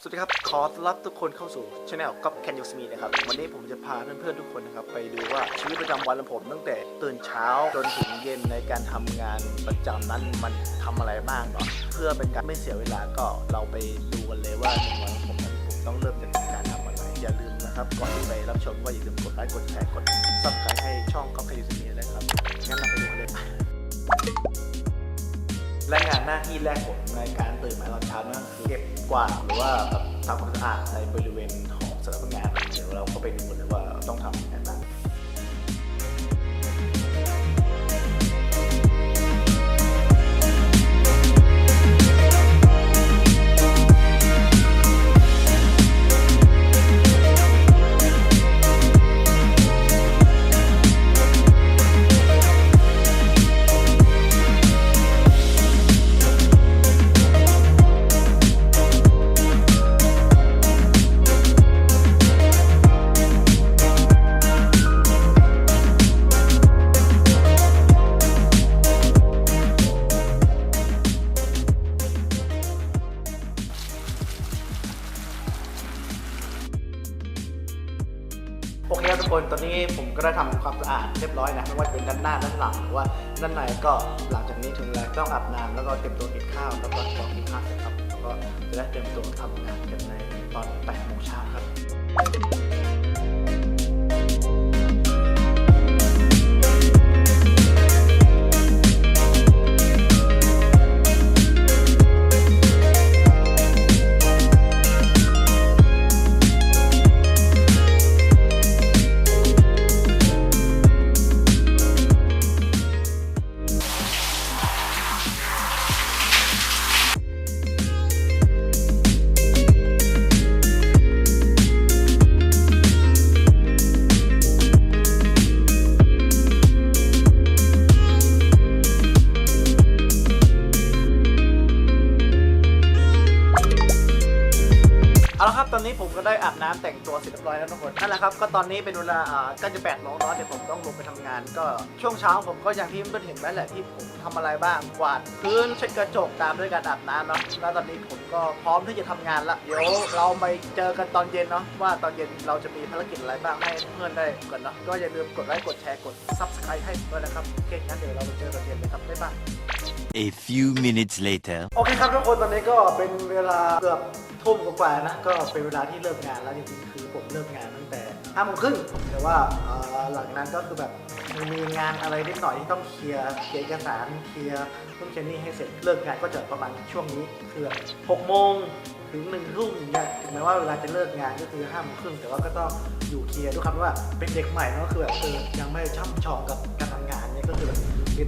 สวัสดีครับ ขอต้อนรับทุกคนเข้าสู่ช anel ก๊อฟแคนยูสมีนะครับ วันนี้ผมจะพาเพื่อนๆทุกคนนะครับ ไปดูว่าชีวิตประจำวันของผมตั้งแต่ตื่นเช้าจนถึงเย็นในการทำงานประจำนั้นมันทำอะไรบ้างเนาะเพื่อเป็นการไม่เสียเวลาก็เราไปดูกันเลยว่าหนึ่งวันของผมนั้นผมต้องเริ่มจากการทำอะไรอย่าลืมนะครับก่อนที่ไปรับชมก็อย่าลืมกดไลค์กดแชร์กดซับสไครต์ให้ช่องก๊อฟแคนยูสมีนะครับงั้นเราไปดูกันเลยและงานหน้าที่แรกผมในการตื่น กวาดหรือว่าแบบทำความสะอาดในบริเวณของสำนักงานเดี๋ยวเราก็ไปดูกันเลยว่าต้องทำยังไง โอเคครับทุกคนตอนนี้ผมก็ได้ทำความสะอาดเรียบร้อยนะไม่ว่าจะเป็นด้านหน้าด้านหลังหรือว่าด้านในก็หลังจากนี้ถึงเวลาต้องอาบน้ำแล้วก็เตรียมตัวกินข้าวแล้วก็รอกินข้าวเสร็จครับแล้วก็จะได้เตรียมตัวทำงานกันในตอนแปด ได้อาบน้ำแต่งตัวเสร็จเรียบร้อยแล้วทุกคนนั่นแหละครับก็ตอนนี้เป็นเวลาอ่าใกล้จะแปดโมงแล้วเดี๋ยวผมต้องลงไปทำงาน ก็ช่วงเช้าผมก็อย่างที่เพื่อนเห็นไว้แหละที่ผมทำอะไรบ้างกวาดพื้นเช็ดกระจกตามด้วยการอาบน้ำเนาะแล้วตอนนี้ผมก็พร้อมที่จะทำงานละเดี๋ยวเราไปเจอกันตอนเย็นเนาะว่าตอนเย็นเราจะมีภารกิจอะไรบ้างให้เพื่อนได้กันเนาะก็อย่าลืมกดไลค์กดแชร์กด subscribe ให้ด้วยนะครับโอเคงั้นเดี๋ยวเราไปเจอกันตอนเย็นเลยครับบ๊ายบาย A few minutes later. โอเคครับทุกคนตอนนี้ก็เป็นเวลาเกือบทุ่มกว่าๆนะก็เป็นเวลาที่เลิกงานแล้วจริงๆคือผมเลิกงานตั้งแต่ห้าโมงครึ่งแต่ว่าเอ่อหลังนั้นก็คือแบบมีงานอะไรนิดหน่อยที่ต้องเคลียร์เคลียร์เอกสารเคลียร์นู่นเคลียร์นี่ให้เสร็จเลิกงานก็จะประมาณช่วงนี้คือหกโมงถึงหนึ่งทุ่มเนี่ยถึงแม้ว่าเวลาจะเลิกงานก็คือห้าโมงครึ่งแต่ว่าก็ต้องอยู่เคลียร์ด้วยครับว่าเป็นเด็กใหม่เนอะก็คือแบบเออยังไม่ช่ำชองกับการทำงานเนี่ยก็คือแบบ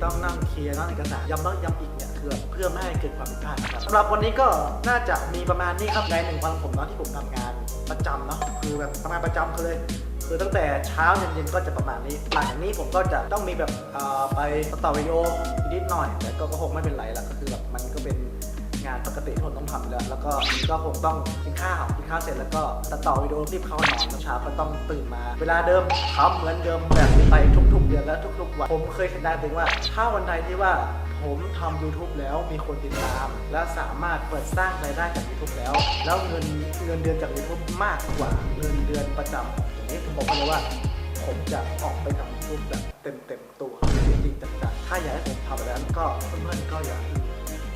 ต้องนั่งเคลียร์นั่งเอกสารย้ำแล้วย้ำอีกเนี่ย คือแบบเพื่อไม่ให้เกิดความผิดพลาดนะครับสำหรับวันนี้ก็น่าจะมีประมาณนี้ครับในหนึ่งวันของผมเนาะที่ผมทำงานประจำเนาะคือแบบทำงานประจำเลย คือตั้งแต่เช้าเย็นๆก็จะประมาณนี้หลังจากนี้ผมก็จะต้องมีแบบเอ่อไปตัดต่อวิดีโอนิดหน่อย แต่ก็คงไม่เป็นไรละก็คือแบบมันก็เป็นงานปกติที่ผมต้องทำอยู่แล้ว แล้วก็ก็คงต้องกินข้าวกินข้าวเสร็จแล้วก็ตัดต่อวิดีโอรีบเข้านอนเช้าก็ต้องตื่นมา เวลาเดิมทำเหมือนเดิมแบบนี้ไปทุกๆเดือนและทุกๆวันผมเคยสัญญาตัวเองว่าถ้าวันใดที่ว่า ผมทำ YouTube แล้วมีคนติดตาม และสามารถเปิดสร้างรายได้จาก YouTube แล้ว แล้วเงินเงินเดือนจาก YouTube มากกว่าเงินเดือนประจำอย่างนี้ผมบอกเลยว่า ผมจะออกไปทำ YouTube แบบเต็มเต็มตัวจริงๆจังๆถ้าอยากให้ผมทำแบบนั้นก็เพื่อนๆก็อย่า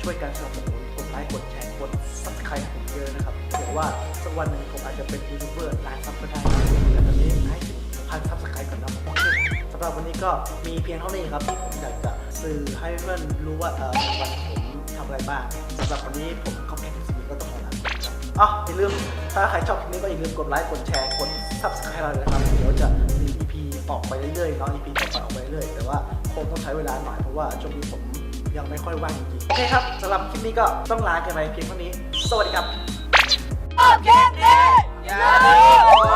ช่วยกันสนับสนุนกดไลค์กดแชร์กด subscribe ให้ผมเยอะนะครับเผื่อว่าสักวันหนึ่งผมอาจจะเป็นยูทูบเบอร์ล้านซับก็ได้แต่ตอนนี้ให้ถึงพันซับสไครต์ก่อนนะโอเคสำหรับวันนี้ก็มีเพียงเท่านี้ครับที่ผมอยากจะ สื่อให้เพื่อนรู้ว่าเออวันผมทำอะไรบ้างสำหรับวันนี้ผมก็แค่ทีก็ต้องขอลาไปก่อนครับอ๋ออย่าลืมถ้าใครชอบคลิปนี้ก็อย่าลืมกดไลค์กดแชร์กด subscribe เราเลยนะครับเดี๋ยวจะมี EP ออกไปเรื่อยๆเนาะ EP ต่อไปออกไปเรื่อยแต่ว่าคงต้องใช้เวลาหน่อยเพราะว่าช่วงนี้ผมยังไม่ค่อยว่างจริงๆโอเคครับสำหรับคลิปนี้ก็ต้องลากันไปเพียงเท่านี้ สวัสดีครับอย่าลืม